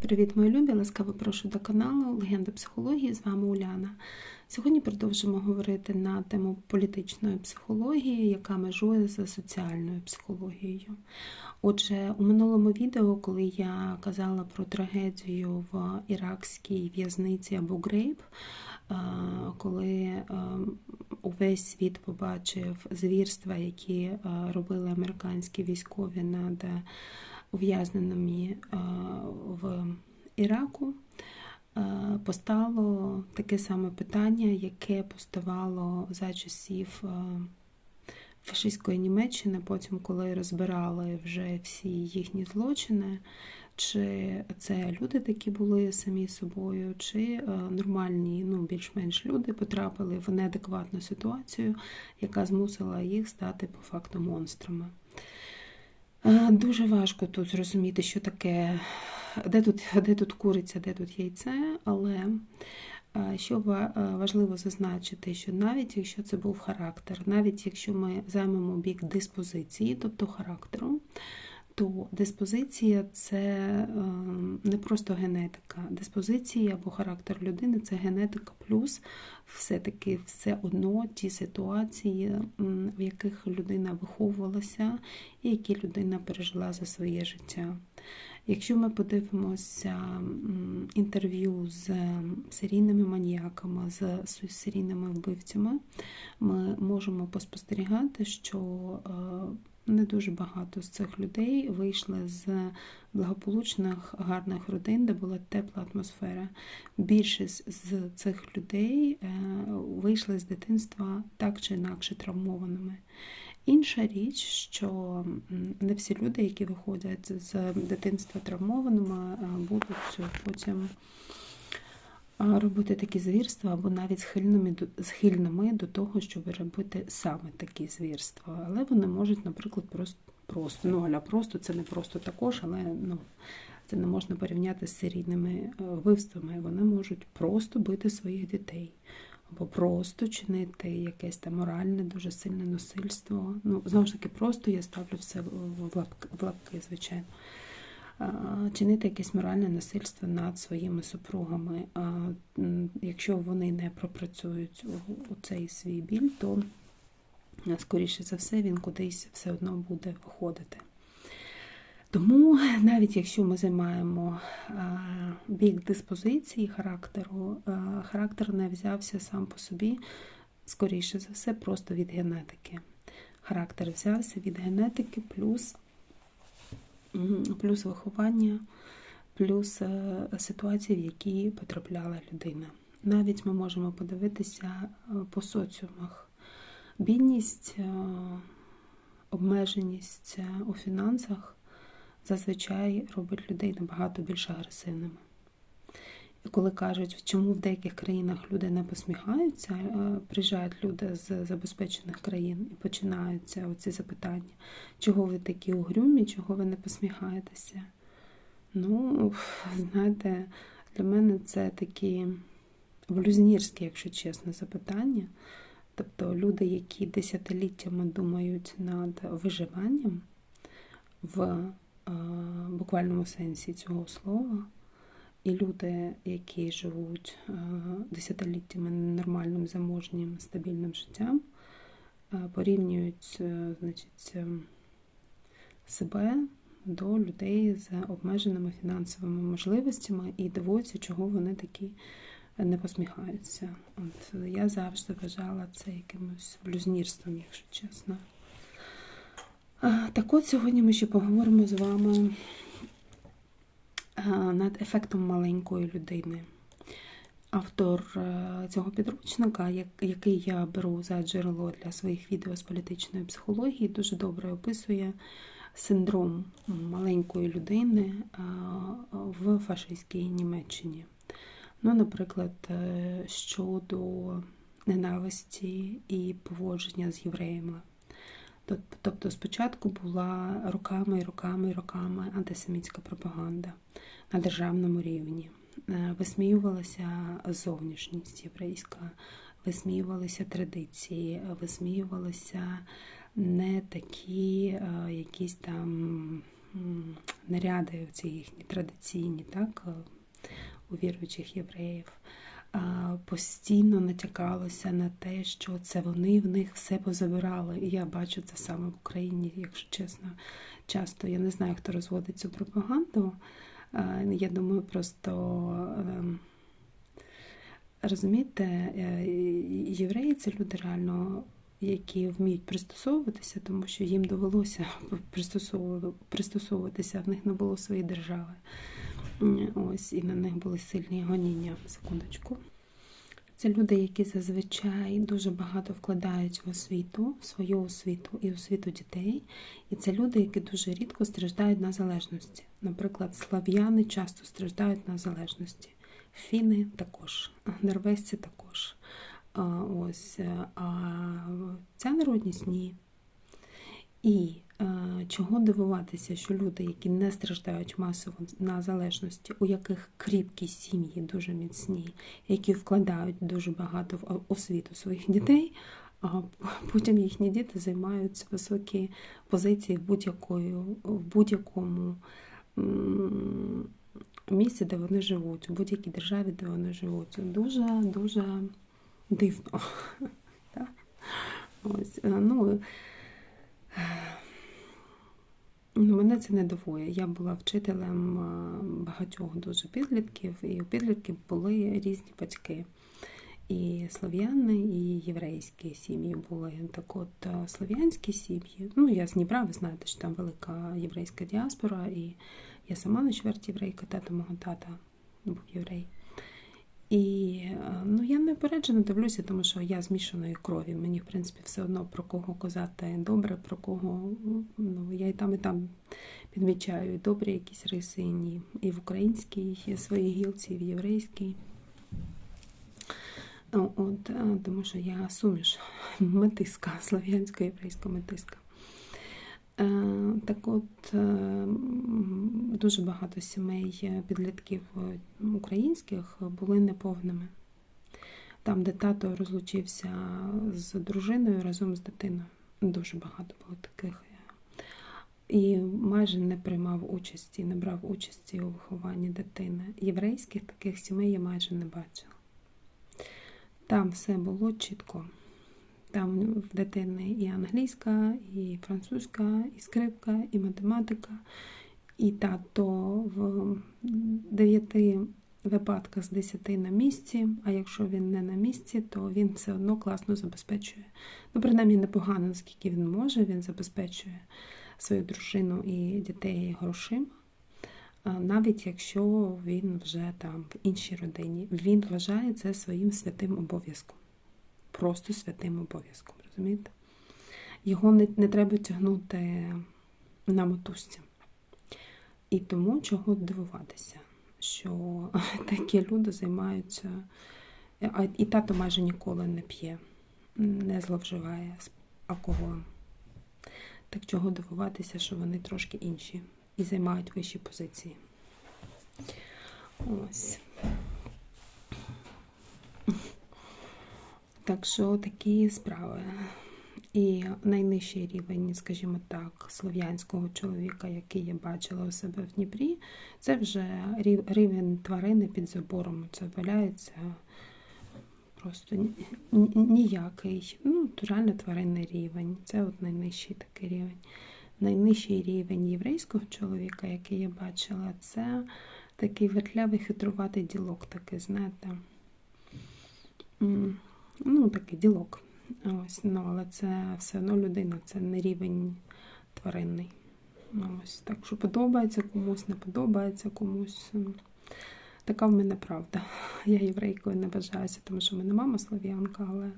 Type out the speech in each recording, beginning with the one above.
Привіт, мої любі! Ласкаво прошу до каналу Легенда психології. З вами Уляна. Сьогодні продовжимо говорити на тему політичної психології, яка межує з соціальною психологією. Отже, у минулому відео, коли я казала про трагедію в іракській в'язниці Абу Грейб, е, коли е, увесь світ побачив звірства, які е, робили американські військові над ув'язненими в Іраку, постало таке саме питання, яке поставало за часів фашистської Німеччини, потім, коли розбирали вже всі їхні злочини, чи це люди такі були самі собою, чи нормальні, ну більш-менш люди потрапили в неадекватну ситуацію, яка змусила їх стати по факту монстрами. Дуже важко тут зрозуміти, що таке, де тут де тут куриця, де тут яйце, але що важливо зазначити, що навіть якщо це був характер, навіть якщо ми займемо бік диспозиції, тобто характеру, то диспозиція це ем, не просто генетика. Диспозиція або характер людини це генетика, плюс все-таки все одно ті ситуації, в яких людина виховувалася і які людина пережила за своє життя. Якщо ми подивимося інтерв'ю з серійними маніяками, з серійними вбивцями, ми можемо поспостерігати, що е, не дуже багато з цих людей вийшли з благополучних гарних родин, де була тепла атмосфера. Більшість з цих людей е, вийшли з дитинства так чи інакше травмованими. Інша річ, що не всі люди, які виходять з дитинства травмованими, е, будуть потім робити такі звірства, або навіть схильними схильними до того, щоб робити саме такі звірства. Але вони можуть, наприклад, просто просто ну, аля просто це не просто також, але ну, це не можна порівняти з серійними е, вбивствами. Вони можуть просто бити своїх дітей. Або просто чинити якесь там моральне, дуже сильне насильство. Ну, знову ж таки, просто я ставлю все в лапки, в лапки звичайно чинити якесь моральне насильство над своїми супругами. Якщо вони не пропрацюють у цей свій біль, то, скоріше за все, він кудись все одно буде виходити. Тому навіть якщо ми займаємо бік диспозиції характеру, характер не взявся сам по собі, скоріше за все, просто від генетики. Характер взявся від генетики плюс плюс виховання, плюс е, ситуації, в які потрапляла людина. Навіть ми можемо подивитися е, по соціумах. Бідність, е, обмеженість у фінансах зазвичай робить людей набагато більш агресивними. Коли кажуть, чому в деяких країнах люди не посміхаються, е, приїжджають люди з забезпечених країн і починаються оці запитання, чого ви такі угрюмі, чого ви не посміхаєтеся? Ну, знаєте, для мене це такі блюзнірські, якщо чесно, запитання. Тобто люди, які десятиліттями думають над виживанням в е, буквальному сенсі цього слова. І люди, які живуть е, десятиліттями нормальним, заможнім, стабільним життям, е, порівнюють е, значить, себе до людей з обмеженими фінансовими можливостями і дивуються, чого вони такі не посміхаються. От Я завжди вважала це якимось блюзнірством, якщо чесно. Так от сьогодні ми ще поговоримо з вами над ефектом маленької людини. Автор е, цього підручника, який я беру за джерело для своїх відео з політичної психології, дуже добре описує синдром маленької людини е, в фашистській Німеччині. Ну, Наприклад, е, щодо ненависті і поводження з євреями. Тобто спочатку була роками і роками і роками антисемітська пропаганда на державному рівні. Е, висміювалася зовнішність єврейська, висміювалися традиції, висміювалися не такі е, якісь там наряди, ці їхні традиційні, так, у віруючих євреїв. Постійно натякалося на те, що це вони в них все позабирали. І я бачу це саме в Україні, якщо чесно, часто я не знаю, хто розводить цю пропаганду. Я думаю, просто ем, розумієте, е, євреї це люди реально, які вміють пристосовуватися, тому що їм довелося пристосовуватися, в них не було своєї держави. Ось, і на них були сильні гоніння. Секундочку. Це люди, які зазвичай дуже багато вкладають в освіту, в свою освіту і освіту дітей. І це люди, які дуже рідко страждають на залежності. Наприклад, слав'яни часто страждають на залежності, фіни також, норвезці також. Ось, А ця народність ні. І чого дивуватися, що люди, які не страждають масово на залежності, у яких кріпкі сім'ї дуже міцні, які вкладають дуже багато в освіту своїх дітей, а потім їхні діти займають високі позиції в в будь-якому місці, де вони живуть, у будь-якій державі, де вони живуть. Дуже дуже дивно. Ось, е, Ну, Мене це не дивує. Я була вчителем багатьох дуже підлітків, і у підлітків були різні батьки. І слов'яни, і єврейські сім'ї були. Так от слов'янські сім'ї. Ну, я з Дніпра, ви знаєте, що там велика єврейська діаспора, і я сама на чверть єврейка, тата мого тата був єврей. І е, ну, я не опереджено дивлюся, тому що я змішаної крові. Мені, в принципі, все одно про кого казати добре, про кого ну, я і там, і там підмічаю і добрі якісь риси, і ні. І в українській своїй гілці, і в єврейській. От, е, Тому що я суміш метиска, слов'янсько-єврейська метиска. Е, так от е, дуже багато сімей підлітків українських були неповними. Там, де тато розлучився з дружиною разом з дитиною. Дуже багато було таких. І майже не приймав участі, не брав участі у вихованні дитини. Єврейських таких сімей я майже не бачила. Там все було чітко. Там в дитини і англійська, і французька, і скрипка, і математика. І тато в дев'яти випадках з десяти на місці, а якщо він не на місці, то він все одно класно забезпечує. Ну, принаймні, непогано, наскільки він може, він забезпечує свою дружину і дітей грошима. Навіть якщо він вже там в іншій родині, він вважає це своїм святим обов'язком просто святим обов'язком. розумієте? Його не, не треба тягнути на мотузці. І тому чого дивуватися, що такі люди займаються, і тато майже ніколи не п'є, не зловживає алкоголем. Так чого дивуватися, що вони трошки інші і займають вищі позиції. Ось. Так що такі справи. І найнижчий рівень, скажімо так, слов'янського чоловіка, який я бачила у себе в Дніпрі, це вже рівень тварини під забором. Це валяється просто ніякий. Ну, реально тваринний рівень. Це от найнижчий такий рівень. Найнижчий рівень єврейського чоловіка, який я бачила, це такий вертлявий хитруватий ділок, такий, знаєте ну, такий ділок. Ось, ну, Але це все одно людина, це не рівень тваринний. Ось, Так що подобається комусь, не подобається комусь. Така в мене правда. Я єврейкою не вважаюся, тому що в мене мама слов'янка, але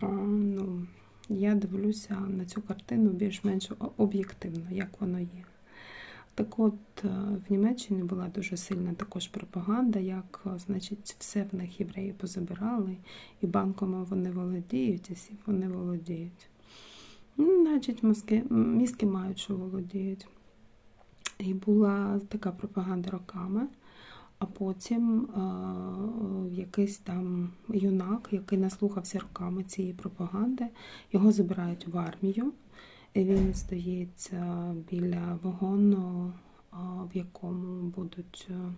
ну, я дивлюся на цю картину більш-менш об'єктивно, як воно є. Так от е, в Німеччині була дуже сильна також пропаганда, як е, значить, все в них євреї позабирали, і банками вони володіють, і всі вони володіють. Ну, Значить, мозки, мізки мають, що володіють. І була така пропаганда роками, а потім е, якийсь там юнак, який наслухався роками цієї пропаганди, його забирають в армію. Він стоїть е, біля вагону, е, в якому будуть е,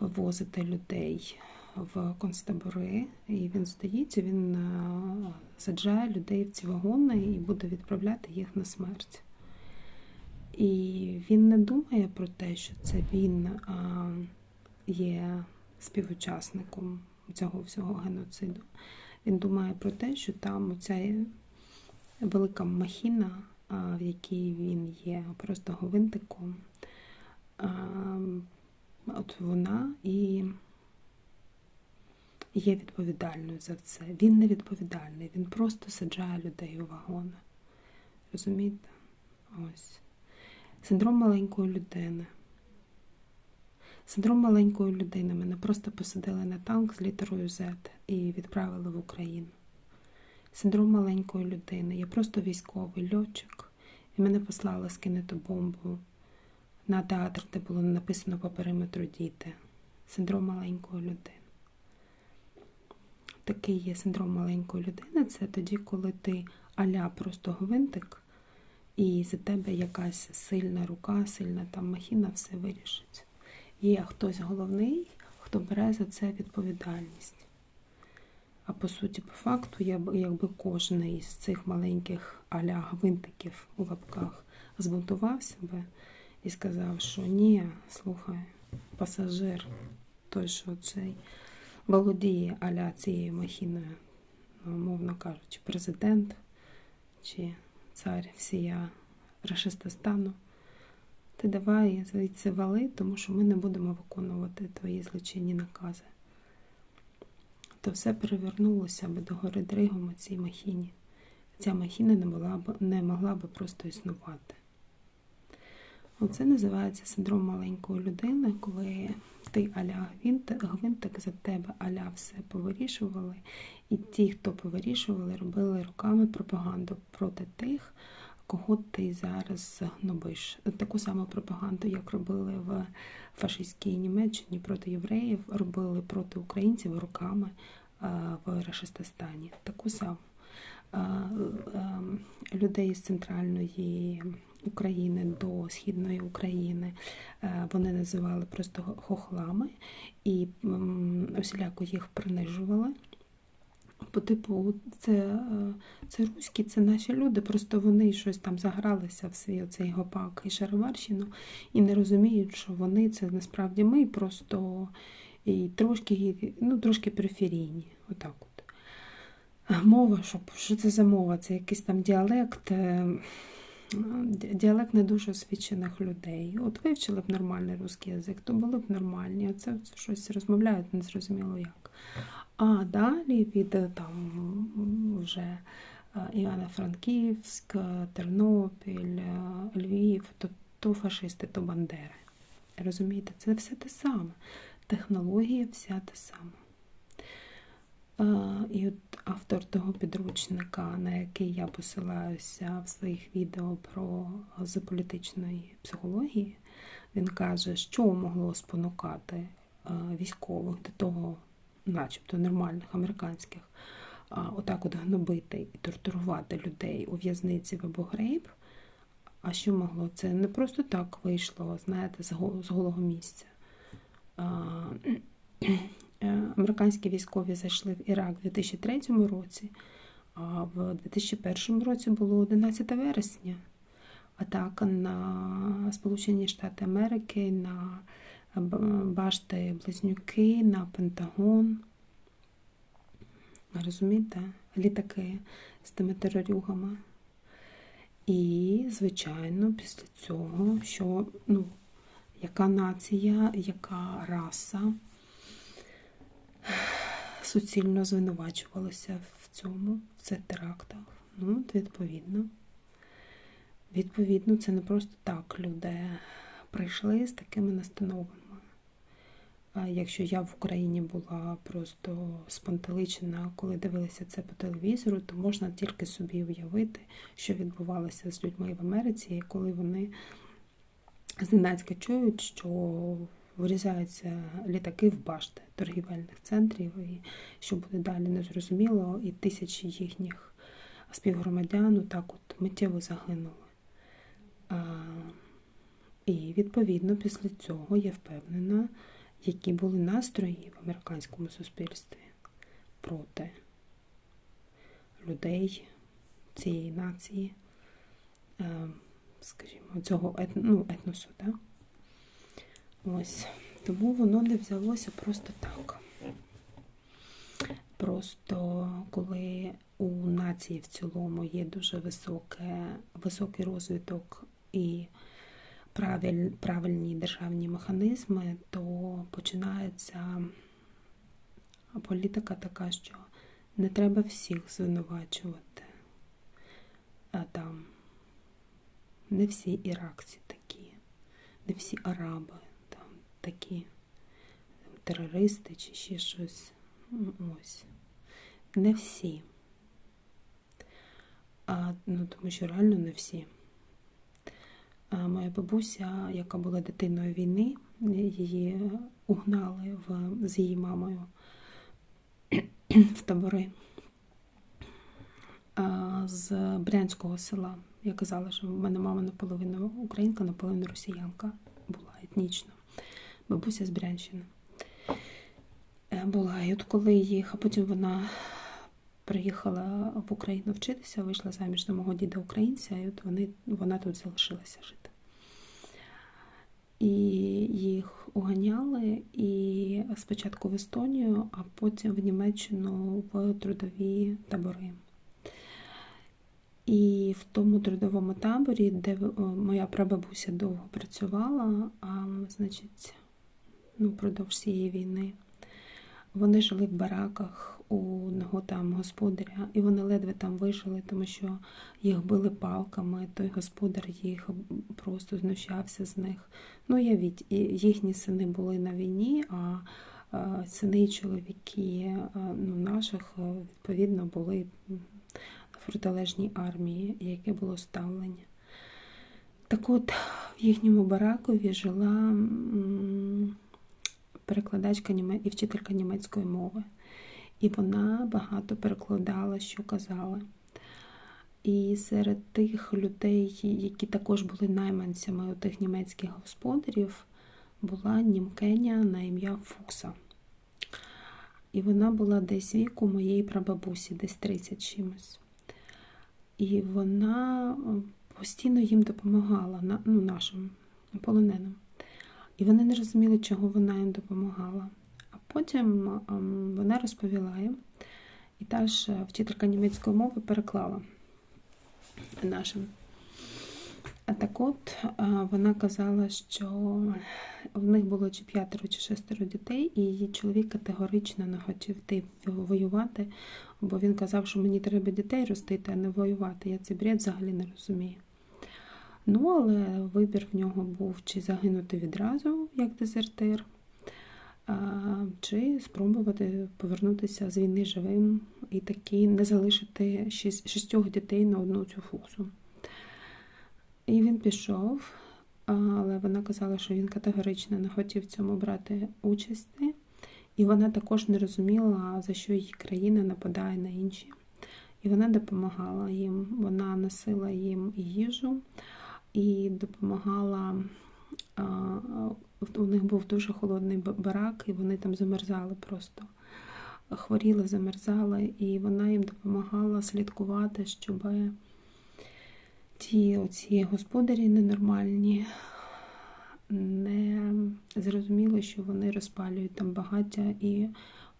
вивозити людей в концтабори. І він стоїть, він е, саджає людей в ці вагони і буде відправляти їх на смерть. І він не думає про те, що це він а, є співучасником цього всього геноциду. Він думає про те, що там ця велика махіна, в якій він є просто говинтиком, от вона і є відповідальною за це. Він не відповідальний, він просто саджає людей у вагони. Розумієте? Ось. Синдром маленької людини. Синдром маленької людини мене просто посадили на танк з літерою Z і відправили в Україну. Синдром маленької людини. Я просто військовий льотчик, і мене послали скинути бомбу на театр, де було написано по периметру діти. Синдром маленької людини. Такий є синдром маленької людини. Це тоді, коли ти аля просто гвинтик, і за тебе якась сильна рука, сильна там махіна все вирішить. Є хтось головний, хто бере за це відповідальність. А по суті, по факту, якби кожен із цих маленьких аля гвинтиків у лапках збунтувався би і сказав, що ні, слухай, пасажир, той, що цей володіє аля цією махіною, ну, мовно кажучи, президент чи цар всія Рашистостану, ти давай звідси вали, тому що ми не будемо виконувати твої злочинні накази. То все перевернулося би до гори Дригом у цій махіні. Ця махіна не, була не могла би просто існувати. Оце називається синдром маленької людини, коли ти аля гвинтик за тебе аля все повирішували, і ті, хто повирішували, робили руками пропаганду проти тих, кого ти зараз гнобиш. Таку саму пропаганду, як робили в фашистській Німеччині проти євреїв, робили проти українців руками а, в Рашистостані. Таку саму. А, а, Людей з центральної України до східної України е, вони називали просто хохлами і усіляко їх принижували. По типу, це, е, це руські, це наші люди, просто вони щось там загралися в свій оцей гопак і шароварщину і не розуміють, що вони це насправді ми просто і трошки, ну, трошки периферійні. Отак от. Мова, що, що це за мова? Це якийсь там діалект, е, діалект не дуже освічених людей. От вивчили б нормальний русський язик, то були б нормальні, а це щось розмовляють незрозуміло як. А далі від е, там вже е, Івано-Франківськ, е, Тернопіль, Львів, то, то фашисти, то бандери. Розумієте, це все те саме. Технологія вся те саме. І от автор того підручника, на який я посилаюся в своїх відео про з політичної психології, він каже, що могло спонукати військових до того, начебто нормальних американських, отак от гнобити і тортурувати людей у в'язниці в Абу-Грейб. А що могло? Це не просто так вийшло, знаєте, з голого місця. Е, Американські військові зайшли в Ірак у 2003 році, а в 2001 році було 11 вересня. Атака на Сполучені Штати Америки, на башти Близнюки, на Пентагон. Розумієте? Літаки з тими терорюгами. І, звичайно, після цього, що ну, яка нація, яка раса суцільно звинувачувалася в цьому, в цих терактах. Ну, от відповідно. Відповідно, це не просто так люди прийшли з такими настановами. Якщо я в Україні була просто спонтеличена, коли дивилася це по телевізору, то можна тільки собі уявити, що відбувалося з людьми в Америці, коли вони зненацька чують, що вирізаються літаки в башти торгівельних центрів, і що буде далі незрозуміло, і тисячі їхніх співгромадян так от миттєво загинули. І відповідно після цього я впевнена, які були настрої в американському суспільстві проти людей цієї нації, е, скажімо, цього ну, етносу. Да? Ось. Тому воно не взялося просто так. Просто коли у нації в цілому є дуже високе, високий розвиток і правиль, правильні державні механізми, то починається політика така, що не треба всіх звинувачувати. А там не всі іракці такі, не всі араби там такі терористи чи ще щось. Ось. Не всі. А, ну, Тому що реально не всі. Бабуся, яка була дитиною війни, її угнали в, з її мамою в табори з Брянського села. Я казала, що в мене мама наполовину українка, наполовину росіянка була етнічна. Бабуся з Брянщини е, була. І от коли їх, а потім вона приїхала в Україну вчитися, вийшла заміж за мого діда українця, і от вони, вона тут залишилася жити. І їх уганяли і спочатку в Естонію, а потім в Німеччину в трудові табори. І в тому трудовому таборі, де моя прабабуся довго працювала, а, значить, ну, впродовж цієї війни, вони жили в бараках у там господаря, і вони ледве там вижили, тому що їх били палками, той господар їх просто знущався з них. Ну, явіть, їхні сини були на війні, а сини і чоловіки ну, наших, відповідно, були в протилежній армії, яке було ставлення. Так от, в їхньому баракові жила перекладачка і вчителька німецької мови. І вона багато перекладала, що казала. І серед тих людей, які також були найманцями у тих німецьких господарів, буланімкеня на ім'я Фукса. І вона була десь віку моєї прабабусі, десь 30 чимось. І вона постійно їм допомагала, ну, нашим полоненим. І вони не розуміли, чого вона їм допомагала. А потім ем, вона розповіла їм, і та ж вчителька німецької мови переклала нашим. А так от вона казала, що в них було чи п'ятеро, чи шестеро дітей, і її чоловік категорично не хотів йти воювати, бо він казав, що мені треба дітей ростити, а не воювати. Я цей бред взагалі не розумію. Ну, але вибір в нього був чи загинути відразу, як дезертир, чи спробувати повернутися з війни живим і таки не залишити шістьох дітей на одну цю фуксу. І він пішов, але вона казала, що він категорично не хотів цьому брати участі, і вона також не розуміла, за що її країна нападає на інші. І вона допомагала їм, вона носила їм їжу і допомагала. У них був дуже холодний барак, і вони там замерзали просто. Хворіли, замерзали, і вона їм допомагала слідкувати, щоб ті оці господарі ненормальні не зрозуміли, що вони розпалюють там багаття і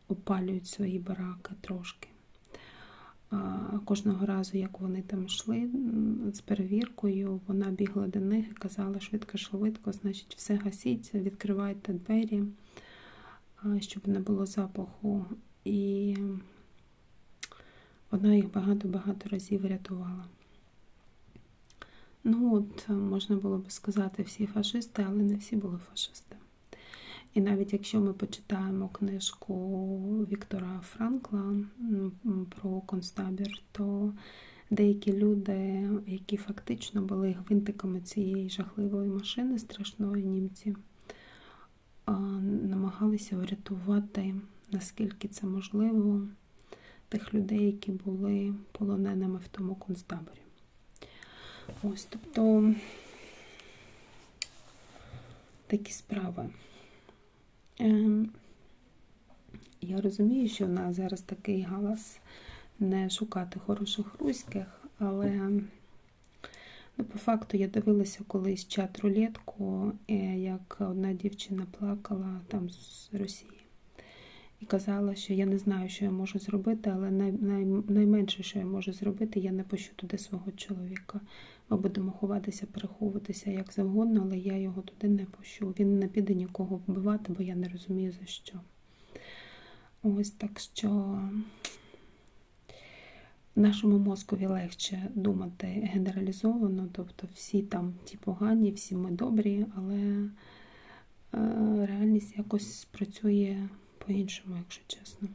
опалюють свої бараки трошки. Кожного разу, як вони там йшли з перевіркою, вона бігла до них і казала швидко-швидко, значить, все гасіть, відкривайте двері, щоб не було запаху. І вона їх багато-багато разів рятувала. Ну, от, можна було би сказати, всі фашисти, але не всі були фашисти. І навіть якщо ми почитаємо книжку Віктора Франкла про концтабір, то деякі люди, які фактично були гвинтиками цієї жахливої машини, страшної німці, намагалися врятувати, наскільки це можливо, тих людей, які були полоненими в тому концтаборі. Ось, тобто такі справи. Ем, я розумію, що в нас зараз такий галас не шукати хороших руських, але ну, по факту я дивилася колись чат рулетку, е, як одна дівчина плакала там з Росії. І казала, що я не знаю, що я можу зробити, але най, най, найменше, що я можу зробити, я не пущу туди свого чоловіка. Ми будемо ховатися, переховуватися як завгодно, але я його туди не пущу. Він не піде нікого вбивати, бо я не розумію за що. Ось так що нашому мозкові легше думати генералізовано, тобто всі там ті погані, всі ми добрі, але е, реальність якось працює по-іншому, якщо чесно.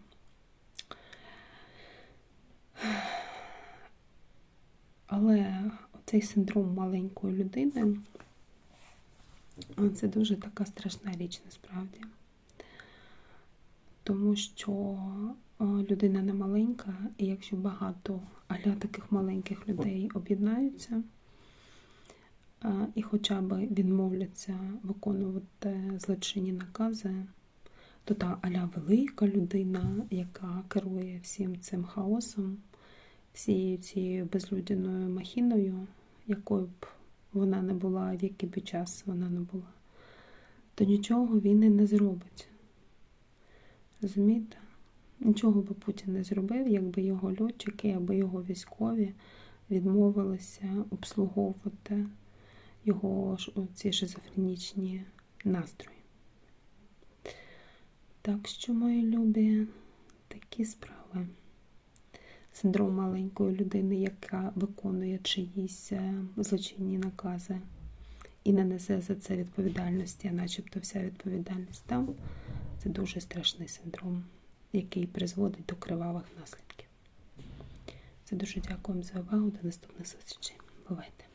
Але цей синдром маленької людини це дуже така страшна річ насправді. Тому що людина не маленька, і якщо багато аля таких маленьких людей об'єднаються і хоча б відмовляться виконувати злочинні накази, то та аля велика людина, яка керує всім цим хаосом, всією цією безлюдяною махіною, якою б вона не була, в який би час вона не була, то нічого він і не зробить. Розумієте? Нічого би Путін не зробив, якби його льотчики, або його військові відмовилися обслуговувати його ці шизофренічні настрої. Так що, мої любі, такі справи. Синдром маленької людини, яка виконує чиїсь злочинні накази і не несе за це відповідальності, а начебто вся відповідальність там. Це дуже страшний синдром, який призводить до кривавих наслідків. Це дуже дякую за увагу. До наступних зустрічей. Бувайте!